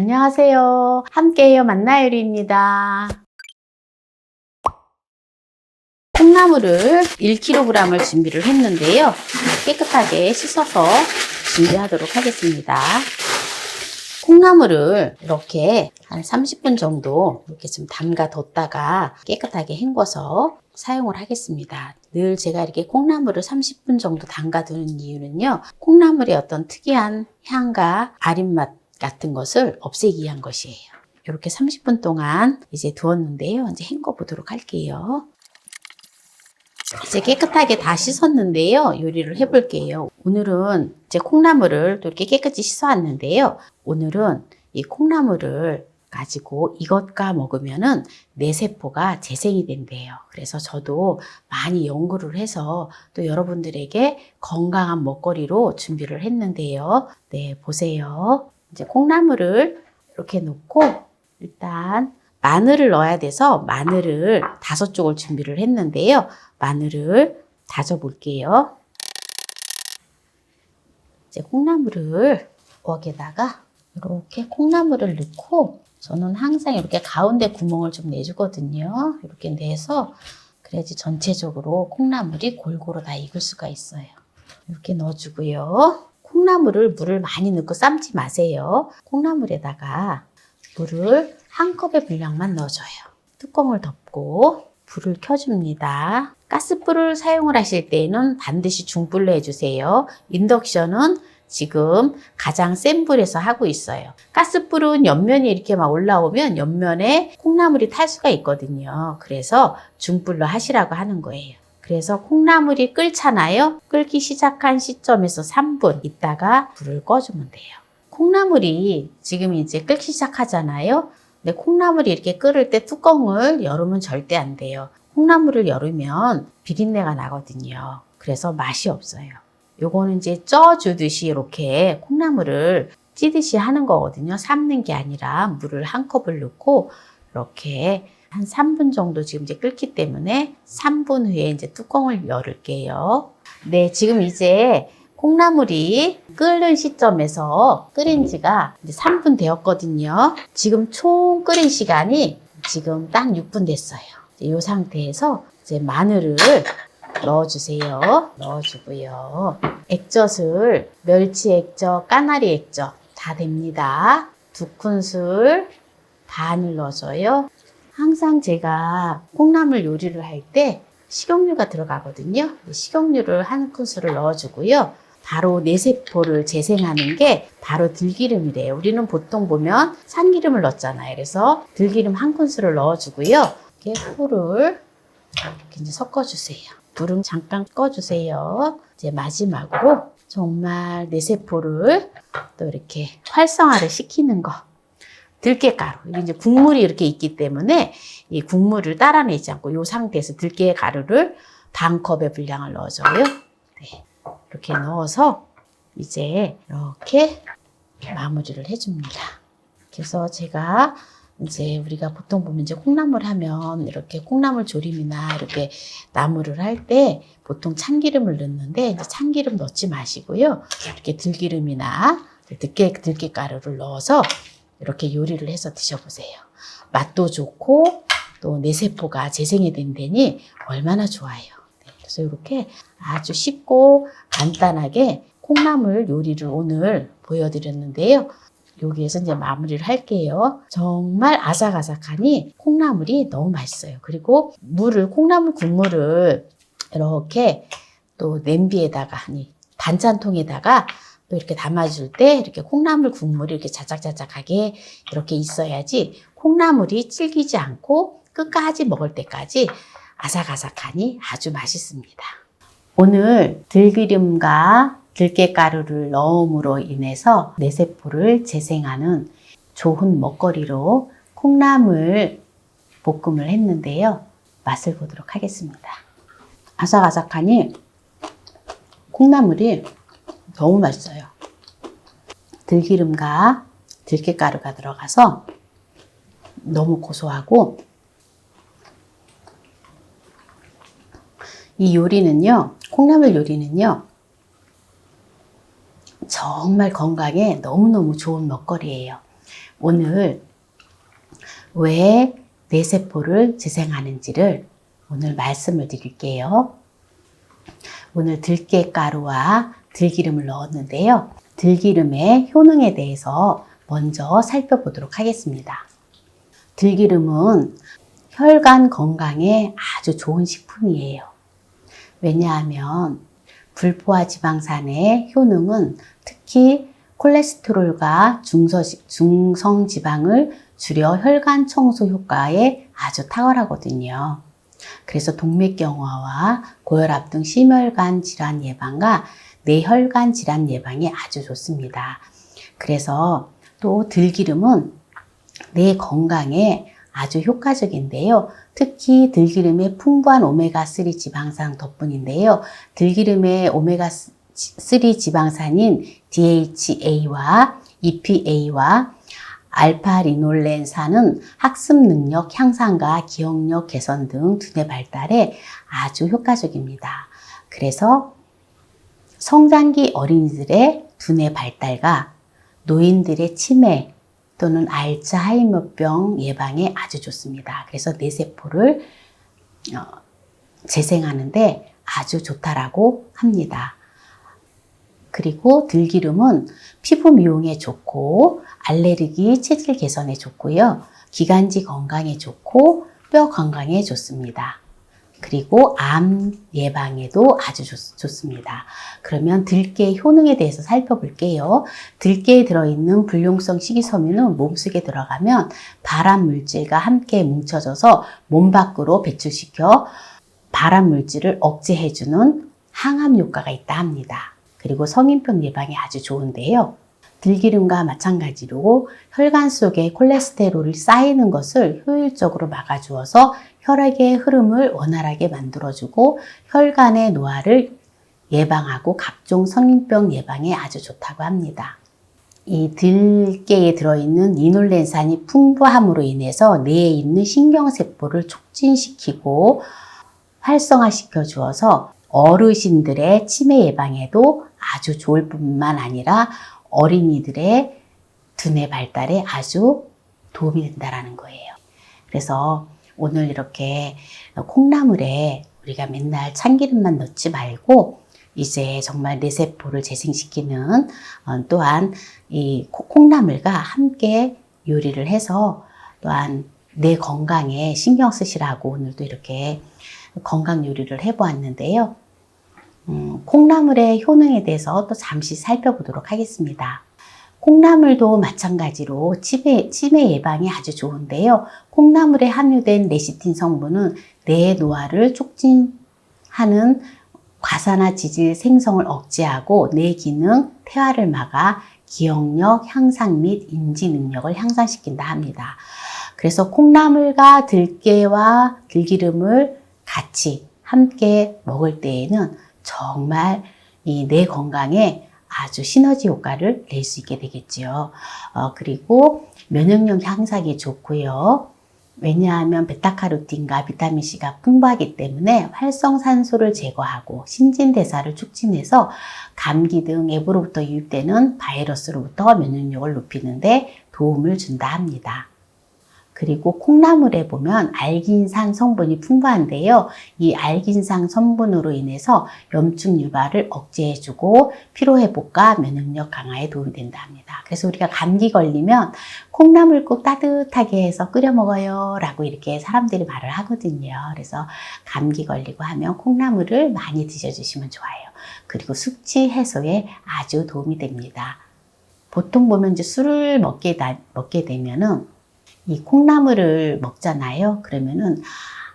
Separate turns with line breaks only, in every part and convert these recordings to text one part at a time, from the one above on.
안녕하세요. 함께해요 만나요리입니다. 콩나물을 1kg을 준비를 했는데요. 깨끗하게 씻어서 준비하도록 하겠습니다. 콩나물을 이렇게 한 30분 정도 이렇게 좀 담가 뒀다가 깨끗하게 헹궈서 사용을 하겠습니다. 늘 제가 이렇게 콩나물을 30분 정도 담가 두는 이유는요. 콩나물의 어떤 특이한 향과 아린 맛 같은 것을 없애기 위한 것이에요. 이렇게 30분 동안 이제 두었는데요. 이제 헹궈 보도록 할게요. 이제 깨끗하게 다 씻었는데요. 요리를 해볼게요. 오늘은 이제 콩나물을 또 이렇게 깨끗이 씻어왔는데요. 오늘은 이 콩나물을 가지고 이것과 먹으면은 뇌세포가 재생이 된대요. 그래서 저도 많이 연구를 해서 또 여러분들에게 건강한 먹거리로 준비를 했는데요. 네, 보세요. 이제 콩나물을 이렇게 놓고 일단 마늘을 넣어야 돼서 마늘을 다섯 쪽을 준비를 했는데요. 마늘을 다져 볼게요. 이제 콩나물을 웍에다가 이렇게 콩나물을 넣고 저는 항상 이렇게 가운데 구멍을 좀 내주거든요. 이렇게 내서 그래야지 전체적으로 콩나물이 골고루 다 익을 수가 있어요. 이렇게 넣어주고요. 콩나물을 물을 많이 넣고 삶지 마세요. 콩나물에다가 물을 한 컵의 분량만 넣어줘요. 뚜껑을 덮고 불을 켜줍니다. 가스불을 사용을 하실 때에는 반드시 중불로 해주세요. 인덕션은 지금 가장 센 불에서 하고 있어요. 가스불은 옆면이 이렇게 막 올라오면 옆면에 콩나물이 탈 수가 있거든요. 그래서 중불로 하시라고 하는 거예요. 그래서 콩나물이 끓잖아요. 끓기 시작한 시점에서 3분 있다가 불을 꺼주면 돼요. 콩나물이 지금 이제 끓기 시작하잖아요. 근데 콩나물이 이렇게 끓을 때 뚜껑을 열으면 절대 안 돼요. 콩나물을 열으면 비린내가 나거든요. 그래서 맛이 없어요. 요거는 이제 쪄주듯이 이렇게 콩나물을 찌듯이 하는 거거든요. 삶는 게 아니라 물을 한 컵을 넣고 이렇게 한 3분 정도 지금 이제 끓기 때문에 3분 후에 이제 뚜껑을 열을게요. 네, 지금 이제 콩나물이 끓는 시점에서 끓인 지가 이제 3분 되었거든요. 지금 총 끓인 시간이 지금 딱 6분 됐어요. 이 상태에서 이제 마늘을 넣어주세요. 넣어주고요. 액젓을 멸치 액젓, 까나리 액젓 다 됩니다. 두 큰술 반을 넣어줘요. 항상 제가 콩나물 요리를 할 때 식용유가 들어가거든요. 식용유를 한 큰술을 넣어주고요. 바로 뇌세포를 재생하는 게 바로 들기름이래요. 우리는 보통 보면 참기름을 넣잖아요. 그래서 들기름 한 큰술을 넣어주고요. 이렇게 풀을 이렇게 이제 섞어주세요. 불은 잠깐 꺼주세요. 이제 마지막으로 정말 뇌세포를 또 이렇게 활성화를 시키는 거. 들깨가루. 이제 국물이 이렇게 있기 때문에 이 국물을 따라내지 않고 이 상태에서 들깨가루를 반 컵의 분량을 넣어줘요. 네. 이렇게 넣어서 이제 이렇게 마무리를 해줍니다. 그래서 제가 이제 우리가 보통 보면 이제 콩나물 하면 이렇게 콩나물 조림이나 이렇게 나물을 할 때 보통 참기름을 넣는데 이제 참기름 넣지 마시고요. 이렇게 들기름이나 들깨 들깨가루를 넣어서 이렇게 요리를 해서 드셔보세요. 맛도 좋고 또 뇌세포가 재생이 된다니 얼마나 좋아요. 네, 그래서 이렇게 아주 쉽고 간단하게 콩나물 요리를 오늘 보여드렸는데요. 여기에서 이제 마무리를 할게요. 정말 아삭아삭하니 콩나물이 너무 맛있어요. 그리고 물을, 콩나물 국물을 이렇게 또 냄비에다가, 아니, 반찬통에다가 또 이렇게 담아줄 때 이렇게 콩나물 국물이 이렇게 자작자작하게 이렇게 있어야지 콩나물이 질기지 않고 끝까지 먹을 때까지 아삭아삭하니 아주 맛있습니다. 오늘 들기름과 들깨가루를 넣음으로 인해서 뇌세포를 재생하는 좋은 먹거리로 콩나물 볶음을 했는데요. 맛을 보도록 하겠습니다. 아삭아삭하니 콩나물이 너무 맛있어요. 들기름과 들깨가루가 들어가서 너무 고소하고 이 요리는요, 콩나물 요리는요, 정말 건강에 너무너무 좋은 먹거리예요. 오늘 왜 뇌세포를 재생하는지를 오늘 말씀을 드릴게요. 오늘 들깨가루와 들기름을 넣었는데요. 들기름의 효능에 대해서 먼저 살펴보도록 하겠습니다. 들기름은 혈관 건강에 아주 좋은 식품이에요. 왜냐하면 불포화 지방산의 효능은 특히 콜레스테롤과 중성 지방을 줄여 혈관 청소 효과에 아주 탁월하거든요. 그래서 동맥경화와 고혈압 등 심혈관 질환 예방과 뇌혈관 질환 예방에 아주 좋습니다. 그래서 또 들기름은 내 건강에 아주 효과적인데요. 특히 들기름의 풍부한 오메가3 지방산 덕분인데요. 들기름의 오메가3 지방산인 DHA와 EPA와 알파리놀렌산은 학습 능력 향상과 기억력 개선 등 두뇌 발달에 아주 효과적입니다. 그래서 성장기 어린이들의 두뇌 발달과 노인들의 치매 또는 알츠하이머병 예방에 아주 좋습니다. 그래서 뇌세포를 어, 재생하는데 아주 좋다라고 합니다. 그리고 들기름은 피부 미용에 좋고 알레르기 체질 개선에 좋고요. 기관지 건강에 좋고 뼈 건강에 좋습니다. 그리고 암 예방에도 아주 좋, 습니다 그러면 들깨 효능에 대해서 살펴볼게요. 들깨에 들어있는 불용성 식이섬유는 몸속에 들어가면 발암 물질과 함께 뭉쳐져서 몸 밖으로 배출시켜 발암 물질을 억제해주는 항암 효과가 있다 합니다. 그리고 성인병 예방에 아주 좋은데요. 들기름과 마찬가지로 혈관 속에 콜레스테롤이 쌓이는 것을 효율적으로 막아주어서 혈액의 흐름을 원활하게 만들어주고 혈관의 노화를 예방하고 각종 성인병 예방에 아주 좋다고 합니다. 이 들깨에 들어있는 이놀렌산이 풍부함으로 인해서 뇌에 있는 신경세포를 촉진시키고 활성화시켜 주어서 어르신들의 치매 예방에도 아주 좋을 뿐만 아니라 어린이들의 두뇌 발달에 아주 도움이 된다라는 거예요. 그래서 오늘 이렇게 콩나물에 우리가 맨날 참기름만 넣지 말고 이제 정말 뇌세포를 재생시키는 어, 또한 이 콩나물과 함께 요리를 해서 또한 내 건강에 신경 쓰시라고 오늘도 이렇게 건강 요리를 해보았는데요. 음, 콩나물의 효능에 대해서 또 잠시 살펴보도록 하겠습니다. 콩나물도 마찬가지로 치매, 치매 예방에 아주 좋은데요. 콩나물에 함유된 레시틴 성분은 뇌 노화를 촉진하는 과산화 지질 생성을 억제하고 뇌 기능 퇴화를 막아 기억력 향상 및 인지 능력을 향상시킨다 합니다. 그래서 콩나물과 들깨와 들기름을 같이 함께 먹을 때에는 정말 이뇌 건강에 아주 시너지 효과를 낼 수 있게 되겠지요. 어, 그리고 면역력 향상에 좋고요. 왜냐하면 베타카로틴과 비타민C가 풍부하기 때문에 활성산소를 제거하고 신진대사를 촉진해서 감기 등 외부로부터 유입되는 바이러스로부터 면역력을 높이는데 도움을 준다 합니다. 그리고 콩나물에 보면 알긴산 성분이 풍부한데요. 이 알긴산 성분으로 인해서 염증 유발을 억제해주고 피로회복과 면역력 강화에 도움이 된다 합니다. 그래서 우리가 감기 걸리면 콩나물 꼭 따뜻하게 해서 끓여 먹어요. 라고 이렇게 사람들이 말을 하거든요. 그래서 감기 걸리고 하면 콩나물을 많이 드셔주시면 좋아요. 그리고 숙취 해소에 아주 도움이 됩니다. 보통 보면 이제 술을 먹게, 먹게 되면은 이 콩나물을 먹잖아요. 그러면은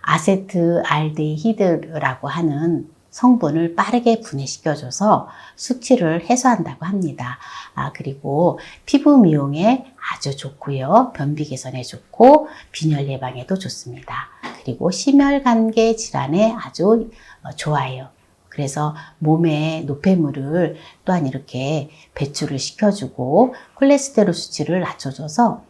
아세트 알데히드라고 하는 성분을 빠르게 분해시켜줘서 숙취를 해소한다고 합니다. 아, 그리고 피부 미용에 아주 좋고요. 변비 개선에 좋고 빈혈 예방에도 좋습니다. 그리고 심혈관계 질환에 아주 어, 좋아요. 그래서 몸에 노폐물을 또한 이렇게 배출을 시켜주고 콜레스테롤 수치를 낮춰줘서 어,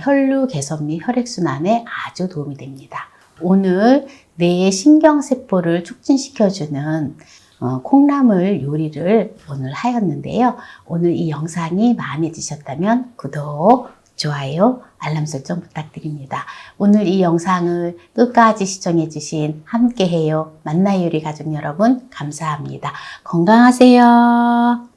혈류 개선 및 혈액순환에 아주 도움이 됩니다. 오늘 뇌의 신경세포를 촉진시켜주는 어, 콩나물 요리를 오늘 하였는데요. 오늘 이 영상이 마음에 드셨다면 구독, 좋아요, 알람 설정 부탁드립니다. 오늘 이 영상을 끝까지 시청해주신 함께해요. 만나요 우리 가족 여러분 감사합니다. 건강하세요.